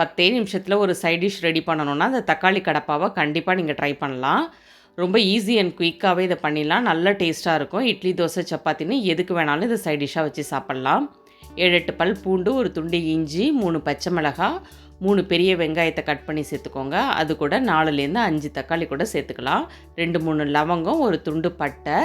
பத்தே நிமிஷத்தில் ஒரு சைட் டிஷ் ரெடி பண்ணணுன்னா அந்த தக்காளி கடப்பாவை கண்டிப்பாக நீங்கள் ட்ரை பண்ணலாம். ரொம்ப ஈஸி அண்ட் குயிக்காகவே இதை பண்ணிடலாம். நல்ல டேஸ்ட்டாக இருக்கும். இட்லி தோசை சப்பாத்தின்னு எதுக்கு வேணாலும் இதை சைட் டிஷ்ஷாக வச்சு சாப்பிட்லாம். ஏழு எட்டு பல் பூண்டு ஒரு துண்டு இஞ்சி மூணு பச்சை மிளகாய் மூணு பெரிய வெங்காயத்தை கட் பண்ணி சேர்த்துக்கோங்க. அது கூட நாலுலேருந்து அஞ்சு தக்காளி கூட சேர்த்துக்கலாம். ரெண்டு மூணு லவங்கம் ஒரு துண்டு பட்டை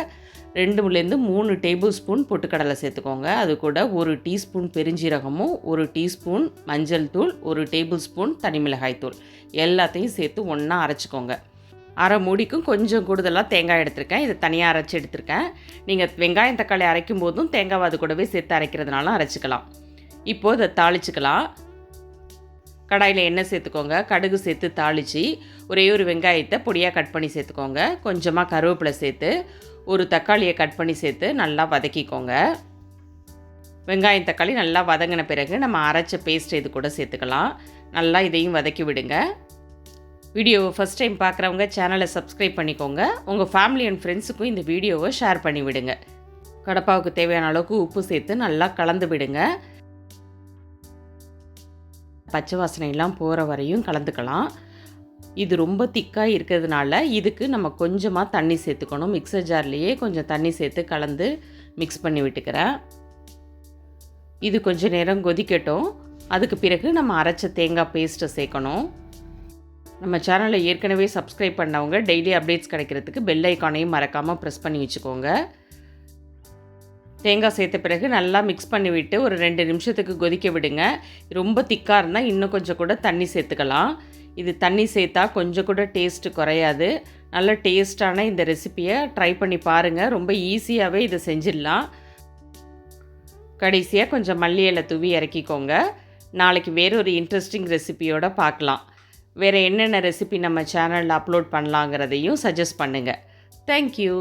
ரெண்டுலேருந்து மூணு டேபிள் ஸ்பூன் பொட்டுக்கடலை சேர்த்துக்கோங்க. அது கூட ஒரு டீஸ்பூன் பெருஞ்சீரகமும் ஒரு டீஸ்பூன் மஞ்சள் தூள் ஒரு டேபிள் ஸ்பூன் தனி மிளகாய் தூள். எல்லாத்தையும் சேர்த்து ஒன்றா அரைச்சிக்கோங்க. அரை மூடிக்கும் கொஞ்சம் கூடுதலாக தேங்காய் எடுத்திருக்கேன். இதை தனியாக அரைச்சி எடுத்திருக்கேன். நீங்கள் வெங்காயம் தக்காளி அரைக்கும் போதும் தேங்காய் அது கூடவே சேர்த்து அரைக்கிறதுனால அரைச்சிக்கலாம். இப்போது இதை தாளிச்சிக்கலாம். கடாயில் எண்ணெய் சேர்த்துக்கோங்க. கடுகு சேர்த்து தாளித்து ஒரே ஒரு வெங்காயத்தை பொடியாக கட் பண்ணி சேர்த்துக்கோங்க. கொஞ்சமாக கருவேப்பிலை சேர்த்து ஒரு தக்காளியை கட் பண்ணி சேர்த்து நல்லா வதக்கிக்கோங்க. வெங்காயம் தக்காளி நல்லா வதங்கின பிறகு நம்ம அரைச்ச பேஸ்ட் இது கூட சேர்த்துக்கலாம். நல்லா இதையும் வதக்கி விடுங்க. வீடியோவை ஃபஸ்ட் டைம் பார்க்குறவங்க சேனலை சப்ஸ்கிரைப் பண்ணிக்கோங்க. உங்கள் ஃபேமிலி அண்ட் ஃப்ரெண்ட்ஸுக்கும் இந்த வீடியோவை ஷேர் பண்ணி விடுங்க. கடப்பாவுக்கு தேவையான அளவுக்கு உப்பு சேர்த்து நல்லா கலந்து விடுங்க. பச்சை வாசனையெல்லாம் போகிற வரையும் கலந்துக்கலாம். இது ரொம்ப திக்காக இருக்கிறதுனால இதுக்கு நம்ம கொஞ்சமாக தண்ணி சேர்த்துக்கணும். மிக்சர் ஜார்லேயே கொஞ்சம் தண்ணி சேர்த்து கலந்து மிக்ஸ் பண்ணி விட்டுக்கிறேன். இது கொஞ்சம் நேரம் கொதிக்கட்டும். அதுக்கு பிறகு நம்ம அரைச்ச தேங்காய் பேஸ்ட்டை சேர்க்கணும். நம்ம சேனலை ஏற்கனவே சப்ஸ்கிரைப் பண்ணவங்க டெய்லி அப்டேட்ஸ் கிடைக்கிறதுக்கு பெல் ஐக்கானையும் மறக்காமல் ப்ரெஸ் பண்ணி வச்சுக்கோங்க. தேங்காய் சேர்த்த பிறகு நல்லா மிக்ஸ் பண்ணி விட்டு ஒரு ரெண்டு நிமிஷத்துக்கு கொதிக்க விடுங்க. ரொம்ப திக்காக இருந்தால் இன்னும் கொஞ்சம் கூட தண்ணி சேர்த்துக்கலாம். இது தண்ணி சேர்த்தா கொஞ்சம் கூட டேஸ்ட்டு குறையாது. நல்ல டேஸ்டான இந்த ரெசிப்பியை ட்ரை பண்ணி பாருங்கள் ரொம்ப ஈஸியாகவே இதை செஞ்சிடலாம். கடைசியாக கொஞ்சம் மல்லி இலை தூவி இறக்கிக்கோங்க. நாளைக்கு வேறு ஒரு இன்ட்ரெஸ்டிங் ரெசிபியோட பார்க்கலாம். வேறு என்னென்ன ரெசிபி நம்ம சேனலில் அப்லோட் பண்ணலாங்கிறதையும் சஜஸ்ட் பண்ணுங்கள் தேங்க்யூ